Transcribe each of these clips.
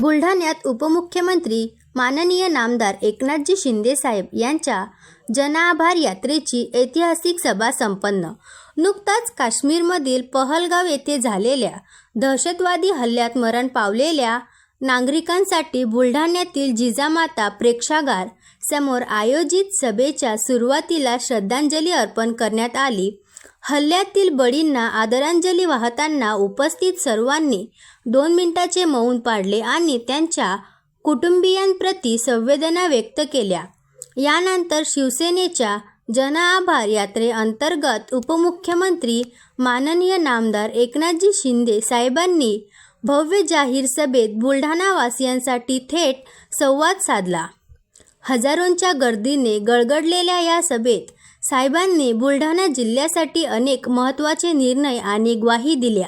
बुलढाण्यात उपमुख्यमंत्री माननीय नामदार एकनाथजी शिंदे साहेब यांच्या जनआभार यात्रेची ऐतिहासिक सभा संपन्न. नुकताच काश्मीरमधील पहलगाव येथे झालेल्या दहशतवादी हल्ल्यात मरण पावलेल्या नागरिकांसाठी बुलढाण्यातील जिजामाता प्रेक्षागार समोर आयोजित सभेच्या सुरुवातीला श्रद्धांजली अर्पण करण्यात आली. हल्ल्यातील बळींना आदरांजली वाहताना उपस्थित सर्वांनी दोन मिनिटाचे मौन पाडले आणि त्यांच्या कुटुंबियांप्रती संवेदना व्यक्त केल्या. यानंतर शिवसेनेच्या जन आभार यात्रेअंतर्गत उपमुख्यमंत्री माननीय नामदार एकनाथजी शिंदे साहेबांनी भव्य जाहीर सभेत बुलढाणावासियांसाठी थेट संवाद साधला. हजारोंच्या गर्दीने गळगडलेल्या या सभेत साहेबांनी बुलढाणा जिल्ह्यासाठी अनेक महत्त्वाचे निर्णय आणि ग्वाही दिल्या.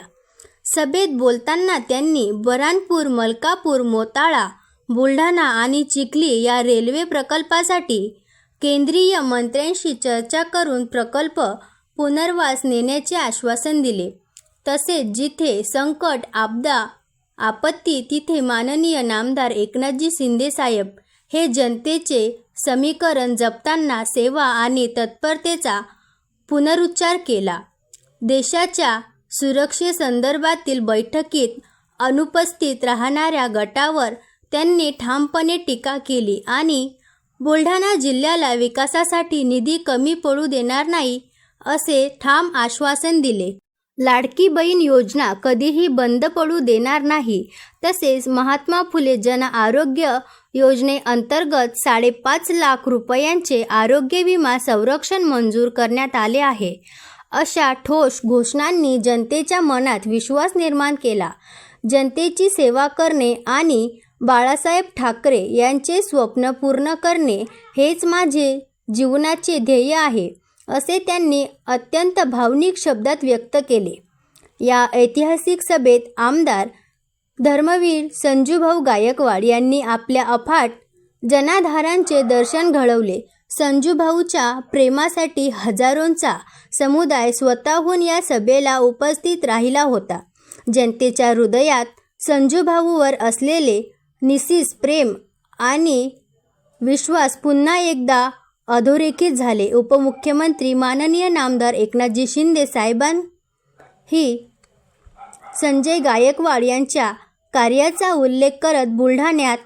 सभेत बोलताना त्यांनी बरानपूर मलकापूर मोताळा बुलढाणा आणि चिखली या रेल्वे प्रकल्पासाठी केंद्रीय मंत्र्यांशी चर्चा करून प्रकल्प पुनर्वास नेण्याचे आश्वासन दिले. तसेच जिथे संकट आपदा आपत्ती तिथे माननीय नामदार एकनाथजी शिंदे साहेब हे जनतेचे समीकरण जपताना सेवा आणि तत्परतेचा पुनरुच्चार केला. देशाच्या सुरक्षेसंदर्भातील बैठकीत अनुपस्थित राहणाऱ्या गटावर त्यांनी ठामपणे टीका केली आणि बुलढाणा जिल्ह्याला विकासासाठी निधी कमी पडू देणार नाही असे ठाम आश्वासन दिले. लाडकी बहीण योजना कधीही बंद पडू देणार नाही. तसेच महात्मा फुले जन आरोग्य योजनेअंतर्गत साडेपाच लाख रुपयांचे आरोग्य विमा संरक्षण मंजूर करण्यात आले आहे. अशा ठोस घोषणांनी जनतेच्या मनात विश्वास निर्माण केला. जनतेची सेवा करणे आणि बाळासाहेब ठाकरे यांचे स्वप्न पूर्ण करणे हेच माझे जीवनाचे ध्येय आहे. असे त्यांनी अत्यंत भावनिक शब्दात व्यक्त केले. या ऐतिहासिक सभेत आमदार धर्मवीर संजूभाऊ गायकवाड यांनी आपल्या अफाट जनाधारांचे दर्शन घडवले. संजूभाऊच्या प्रेमासाठी हजारोंचा समुदाय स्वतःहून या सभेला उपस्थित राहिला होता. जनतेच्या हृदयात संजूभाऊवर असलेले निसीस प्रेम आणि विश्वास पुन्हा एकदा अधोरेखित झाले. उपमुख्यमंत्री माननीय नामदार एकनाथजी शिंदे साहेबांही संजय गायकवाड यांच्या कार्याचा उल्लेख करत बुलढाण्यात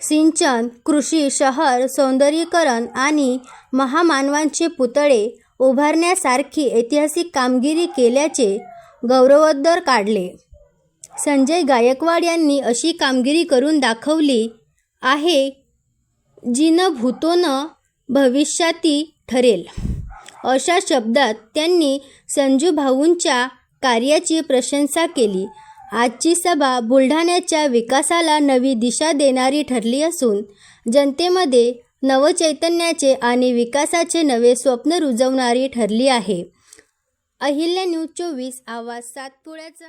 सिंचन कृषी शहर सौंदर्यीकरण आणि महामानवांचे पुतळे उभारण्यासारखी ऐतिहासिक कामगिरी केल्याचे गौरवोद्गार काढले. संजय गायकवाड यांनी अशी कामगिरी करून दाखवली आहे जिनं भूतोनं भविष्याती ठरेल. अशा शब्दात त्यांनी संजूभाऊंच्या कार्याची प्रशंसा केली. आजची सभा बुलढाण्याच्या विकासाला नवी दिशा देणारी ठरली असून जनतेमध्ये नवचैतन्याचे आणि विकासाचे नवे स्वप्न रुजवणारी ठरली आहे. अहिल्या न्यूज चोवीस आवाज सातपुड्याचा